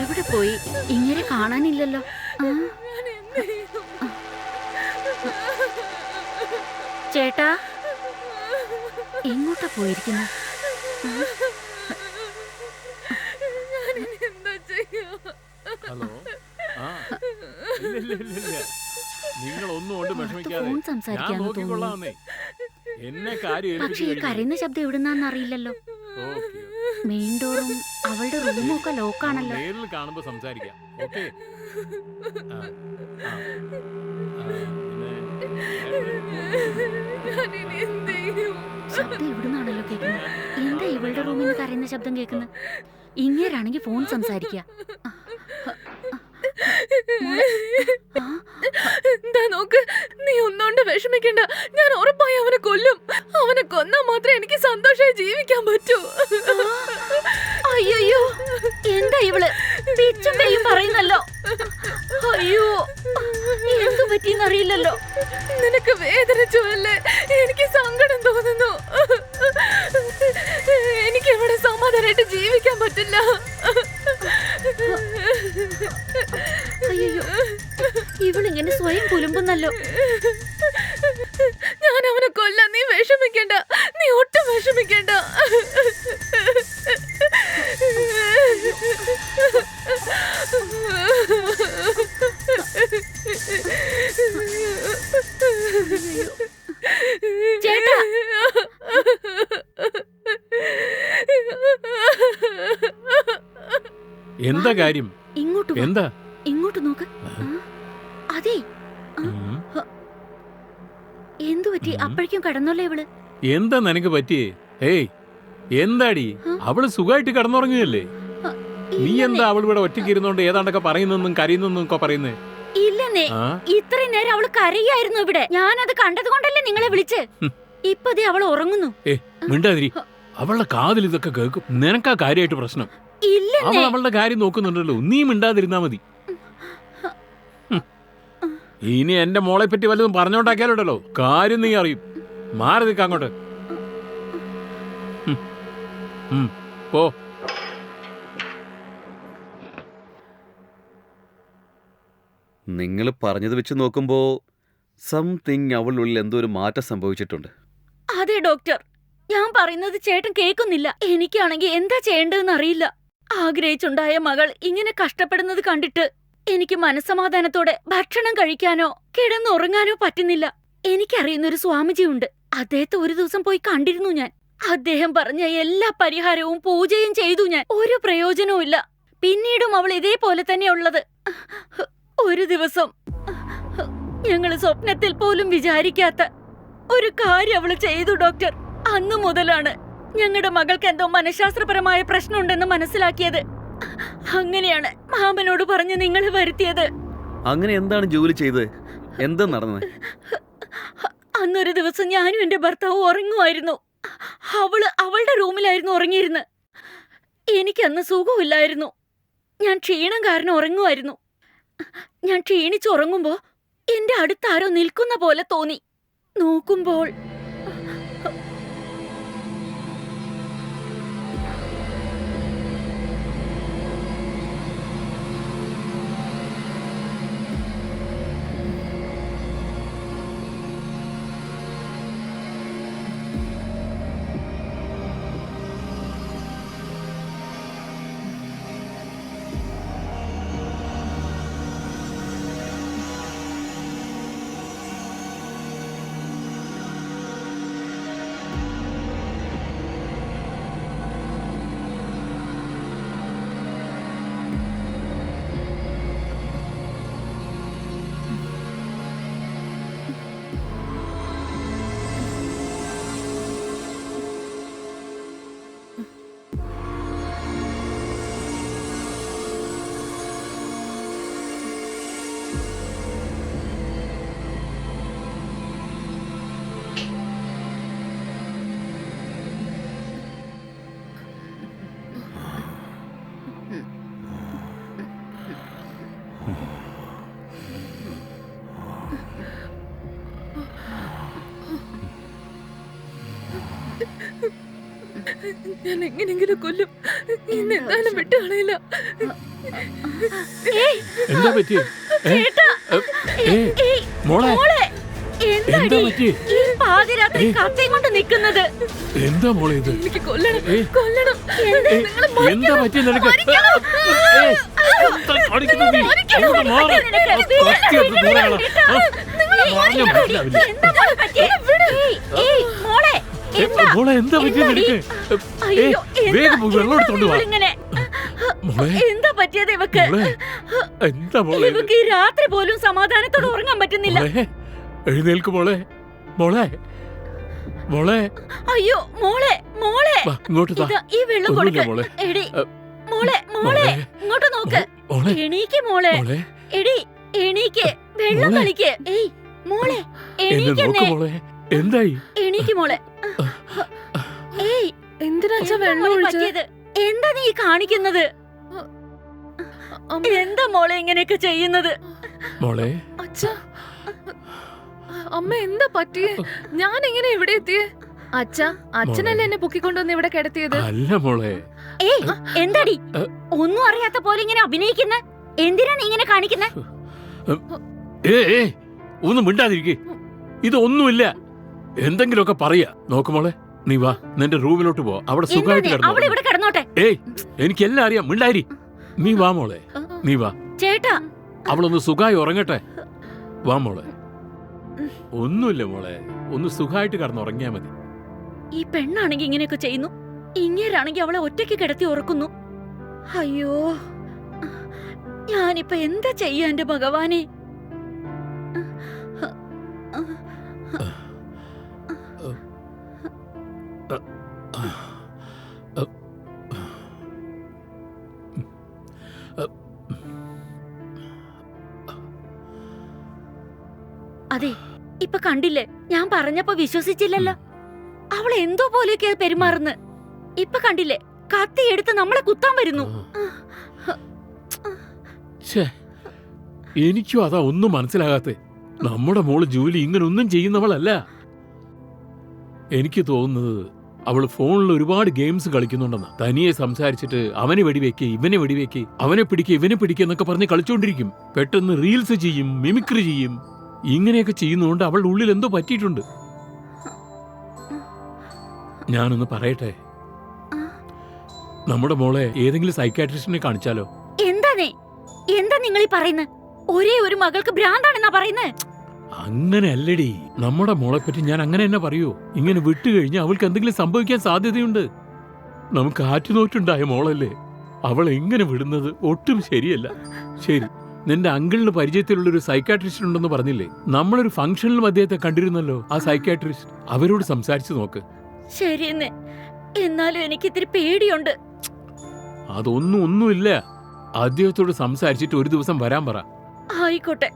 എവിടെ പോയി? ഇങ്ങനെ കാണാനില്ലല്ലോ? ചേട്ടാ എങ്ങോട്ടാ പോയിരിക്കുന്നു? ഹലോ? നിങ്ങൾ ഒന്നും കൊണ്ട് വിഷമിക്കാതെ എന്നെ കാര്യം പക്ഷെ ഈ കരയുന്ന ശബ്ദം എവിടുന്നാന്ന് അറിയില്ലല്ലോ. ഓക്കെ. മെയിൻ ഡോറും അവളുടെ റൂമും ഒക്കെ ലോക്കാണല്ലോ. നേരിൽ കാണുമ്പോ സംസാരിക്കാം. ഓക്കെ? ശബ്ദം ഇവിടുന്നാണല്ലോ കേൾക്കുന്നത്? എന്താ ഇവളുടെ റൂമിൽ നിന്ന് കരയുന്ന ശബ്ദം കേൾക്കുന്നത്? ഇങ്ങേരാണെങ്കിൽ ഫോൺ സംസാരിക്കുക എന്താ നോക്ക്? നീ ഒന്നുകൊണ്ട് വിഷമിക്കണ്ട. ഞാൻ ഉറപ്പായി അവനെ കൊല്ലും. അവനെ കൊന്നാ മാത്രമേ എനിക്ക് സന്തോഷമായി ജീവിക്കാൻ പറ്റൂ. അയ്യോ എന്താ ഇവൾ? പിച്ചും പേയും പറയുന്നല്ലോ. അയ്യോ എന്തു പറ്റിയെന്നറിയില്ലല്ലോ. നിനക്ക് വേദനിച്ചു അല്ലേ എനിക്ക് സങ്കടം തോന്നുന്നു. എനിക്ക് ഇവിടെ സമാധാനമായിട്ട് ജീവിക്കാൻ പറ്റില്ല. ഇവളിങ്ങനെ സ്വയം പുലുമ്പുന്നല്ലോ. ഞാൻ അവനെ കൊല്ലാൻ നീ വിഷമിക്കണ്ട. നീ ഒട്ടും വിഷമിക്കണ്ട. ചേട്ടാ. എന്താ കാര്യം? ഇങ്ങോട്ട് എന്താ? ഇങ്ങോട്ട് നോക്ക്. അതെ. എന്തു പറ്റി. അപ്പോഴേക്കും കടന്നല്ലോ ഇവൾ? എന്താ നിനക്ക് പറ്റിയേ ഏയ് എന്താടി? അവൾ സുഖമായിട്ട് കിടന്നുറങ്ങുകയല്ലേ? നീ എന്താ അവൾ ഇവിടെ ഒറ്റയ്ക്ക് ഇരുന്നോണ്ട് ഏതാണ്ടൊക്കെ പറയുന്നെന്നും കരയുന്നെന്നും ഒക്കെ പറയുന്നേ? ഇല്ലെന്നേ. ഇത്രയും നേരം അവൾ കരയായിരുന്നു ഇവിടെ. ഞാനത് കണ്ടത് കൊണ്ടല്ലേ നിങ്ങളെ വിളിച്ച്? ഹും. ഇപ്പതേ അവൾ ഉറങ്ങുന്നു. മിണ്ടാതിരി. അവളുടെ കാതിൽ ഇതൊക്കെ കേൾക്കും. നിനക്കാ കാര്യമായിട്ട് പ്രശ്നം. അവൾ അവളുടെ കാര്യം നോക്കുന്നുണ്ടല്ലോ. നീ മിണ്ടാതിരുന്നാ മതി. ഇനി എന്റെ മോളെ പറ്റി വല്ലതും പറഞ്ഞോണ്ടാക്കിയാലുണ്ടല്ലോ കാര്യം നീ അറിയും. മാറി നിൽക്കാം അങ്ങോട്ട്. ഹും. ഹും. പോ. നിങ്ങൾ പറഞ്ഞത് വെച്ച് നോക്കുമ്പോ സംതിങ് അവളുള്ളിൽ എന്തോ ഒരു മാറ്റം സംഭവിച്ചിട്ടുണ്ട്. അതെ ഡോക്ടർ ഞാൻ പറയുന്നത് ചേട്ടൻ കേൾക്കുന്നില്ല. എനിക്കാണെങ്കിൽ എന്താ ചെയ്യേണ്ടതെന്ന് അറിയില്ല. ആഗ്രഹിച്ചുണ്ടായ മകൾ ഇങ്ങനെ കഷ്ടപ്പെടുന്നത് കണ്ടിട്ട് എനിക്ക് മനസ്സമാധാനത്തോടെ ഭക്ഷണം കഴിക്കാനോ കിടന്നുറങ്ങാനോ പറ്റുന്നില്ല. എനിക്കറിയുന്നൊരു സ്വാമിജിയുണ്ട്. അദ്ദേഹത്തെ ഒരു ദിവസം പോയി കണ്ടിരുന്നു ഞാൻ. അദ്ദേഹം പറഞ്ഞ എല്ലാ പരിഹാരവും പൂജയും ചെയ്തു ഞാൻ. ഒരു പ്രയോജനവും പിന്നീടും അവൾ ഇതേപോലെ തന്നെയുള്ളത് ഒരു ദിവസം ഞങ്ങൾ സ്വപ്നത്തിൽ പോലും വിചാരിക്കാത്ത ഒരു കാര്യം അവൾ ചെയ്തു ഡോക്ടർ. അന്നു മുതലാണ് ഞങ്ങളുടെ മകൾക്ക് എന്തോ മനഃശാസ്ത്രപരമായ പ്രശ്നമുണ്ടെന്ന് മനസ്സിലാക്കിയത്. അങ്ങനെയാണ് മാമനോട് പറഞ്ഞ് നിങ്ങൾ വരുത്തിയത്. അങ്ങനെ എന്താണ് ജോലി ചെയ്തത്? എന്താ നടന്നത്? അന്നൊരു ദിവസം ഞാനും എന്റെ ഭർത്താവും ഉറങ്ങുമായിരുന്നു. അവൾ അവളുടെ റൂമിലായിരുന്നു ഉറങ്ങിയിരുന്ന് എനിക്കന്ന് സുഖമില്ലായിരുന്നു. ഞാൻ ക്ഷീണം കാരണം ഉറങ്ങുമായിരുന്നു. ഞാൻ ക്ഷീണിച്ചുറങ്ങുമ്പോ എന്റെ അടുത്താരോ നിൽക്കുന്ന പോലെ തോന്നി. നോക്കുമ്പോൾ ഞാൻ എങ്ങനെങ്കിലും കൊല്ലും ഇന്ന് എന്തായാലും വിട്ടുകളയില്ല. എന്താ പറ്റി മോളെ. എന്താ പറ്റിയേ? ഈ പാതിരാത്രി കത്തയും കൊണ്ട് നിൽക്കുന്നത്? എന്താ മോളെ ഇത്? എനിക്ക് കൊല്ലണം കൊല്ലണം. എന്താ പറ്റിയ നിനക്ക്? എന്താ കാണിക്കുന്നത് മോളെ എന്താ മോളെ എന്താ പറ്റിയ എന്താടി? അയ്യോ എന്താ? വേഗം പോയി വെള്ളം എടുത്തോണ്ട് വാ എന്താ പറ്റിയത് ഇവക്ക്? എന്താ മോളെ ഇത്? ഇവക്ക് ഈ രാത്രി പോലും സമാധാനത്തോടെ ഉറങ്ങാൻ പറ്റുന്നില്ല. എഴുന്നേൽക്ക് മോളെ. മോളെ മോളെ. അയ്യോ മോളെ മോളെ. ഇങ്ങോട്ട് ഈ വെള്ളം കൊടുക്ക. മോളെ. മോളെ മോളെ ഇങ്ങോട്ട് നോക്ക്. എണീക്ക് മോളെ. എടി എണീക്ക്. വെള്ളം. കളിക്ക് ഏയ് മോളെ എണീക്ക് മോളെ. എന്തായി? എണീക്ക് മോളെ. ഏയ് എന്തിനാ അച്ഛാ എന്താ വെള്ളം ഒഴിച്ചത്? എന്താ നീ കാണിക്കുന്നത്? അമ്മ, എന്താ മോളെ ഇങ്ങനെയൊക്കെ ചെയ്യുന്നത്? മോളെ. അച്ഛാ. അമ്മ എന്താ പറ്റിയേ? ഞാൻ എങ്ങനെ ഇവിടെ എത്തിയേ? അച്ഛാ അച്ഛനല്ലേ എന്നെ പൊക്കിക്കൊണ്ടുവന്ന് ഇവിടെ കിടത്തിയത്? അല്ല മോളെ. ഏയ് എന്താടി? ഒന്നും അറിയാത്ത പോലെ ഇങ്ങനെ അഭിനയിക്കുന്ന? എന്തിനാ നീ ഇങ്ങനെ കാണിക്കുന്നേ? ഏ ഏ ഒന്നും മിണ്ടാതിരിക്കേ. ഇതൊന്നുമില്ല. എന്തെങ്കിലുമൊക്കെ പറയാ. നോക്കുമോളെ നീ വാ നിന്റെ റൂമിലോട്ട് പോ. അവിടെ സുഖമായിട്ട്? കിടന്നോ. അവൾ ഇവിടെ കിടന്നോട്ടെ. ഏയ് എനിക്കെല്ലാം അറിയാം മിണ്ടാരി നീ വാ മോളെ നീ വാ. ചേട്ടാ. അവളൊന്ന് സുഖമായി ഉറങ്ങട്ടെ. വാ മോളെ. ഒന്നുമില്ല മോളെ ഒന്ന് സുഖമായിട്ട് കടന്നുറങ്ങിയാ മതി. ഈ പെണ്ണാണെങ്കി ഇങ്ങനെയൊക്കെ ചെയ്യുന്നു. ഇങ്ങേരാണെങ്കി അവളെ ഒറ്റയ്ക്ക് കിടത്തി ഉറക്കുന്നു. അയ്യോ ഞാനിപ്പോ എന്താ ചെയ്യാ എന്റെ ഭഗവാനെ? അതെ ഇപ്പൊ കണ്ടില്ലേ? ഞാൻ പറഞ്ഞപ്പോ വിശ്വസിച്ചില്ലല്ലോ. അവൾ എന്തോ പോലെയൊക്കെ പെരുമാറുന്നു ഇപ്പൊ കണ്ടില്ലേ? കത്തി എടുത്ത് നമ്മളെ കുത്താൻ വരുന്നു. എനിക്കും അതാ ഒന്നും മനസ്സിലാകാത്തെ. നമ്മുടെ മോൾ ജോലി ഇങ്ങനെ ഒന്നും ചെയ്യുന്നവളല്ല. എനിക്ക് തോന്നുന്നത് അവൾ ഫോണിൽ ഒരുപാട് ഗെയിംസ് കളിക്കുന്നുണ്ടെന്ന്. തനിയെ സംസാരിച്ചിട്ട് അവനെ വെടിവെക്ക് ഇവനെ വെടിവെക്ക് അവനെ പിടിക്കുക ഇവനെ പിടിക്കുക എന്നൊക്കെ പറഞ്ഞ് കളിച്ചോണ്ടിരിക്കും. പെട്ടെന്ന് റീൽസ് ചെയ്യും മിമിക്രി ചെയ്യും. ഇങ്ങനെയൊക്കെ ചെയ്യുന്നതുകൊണ്ട് അവളുടെ ഉള്ളിൽ എന്തോ പറ്റിയിട്ടുണ്ട്. ഞാനൊന്ന് പറയട്ടെ? നമ്മുടെ മോളെ ഏതെങ്കിലും സൈക്കാട്രിസ്റ്റിനെ കാണിച്ചാലോ? എന്താണേ എന്താ നിങ്ങൾ ഈ പറയുന്നത് ഒരേ ഒരു മകൾക്ക് ഭ്രാന്താണെന്നാ പറയുന്നത് അങ്ങനെ അല്ലടി നമ്മുടെ മോളെ പറ്റി ഞാൻ അങ്ങനെ തന്നെ പറയൂ. ഇങ്ങനെ വിട്ടുകഴിഞ്ഞാൽ അവൾക്ക് എന്തെങ്കിലും സംഭവിക്കാൻ സാധ്യതയുണ്ട്. നമുക്ക് ആറ്റുനോറ്റുണ്ടായ മോളല്ലേ? അവൾ എങ്ങനെ വിടുന്നത്? ഒട്ടും ശരിയല്ല. ശരി. നിന്റെ അങ്കിളിന് പരിചയത്തിലുള്ള ഒരു സൈക്കാട്രിസ്റ്റ് ഉണ്ടെന്ന് പറഞ്ഞില്ലേ? നമ്മളൊരു ഫംഗ്ഷനിലും അദ്ദേഹത്തെ കണ്ടിരുന്നല്ലോ ആ സൈക്കാട്രിസ്റ്റ് അവരോട് സംസാരിച്ചു നോക്ക്. എന്നാലും എനിക്ക് ഇത്തിരി പേടിയുണ്ട്. അതൊന്നും ഒന്നുമില്ല. അദ്ദേഹത്തോട് സംസാരിച്ചിട്ട് ഒരു ദിവസം വരാൻ പറ. ആയിക്കോട്ടെ.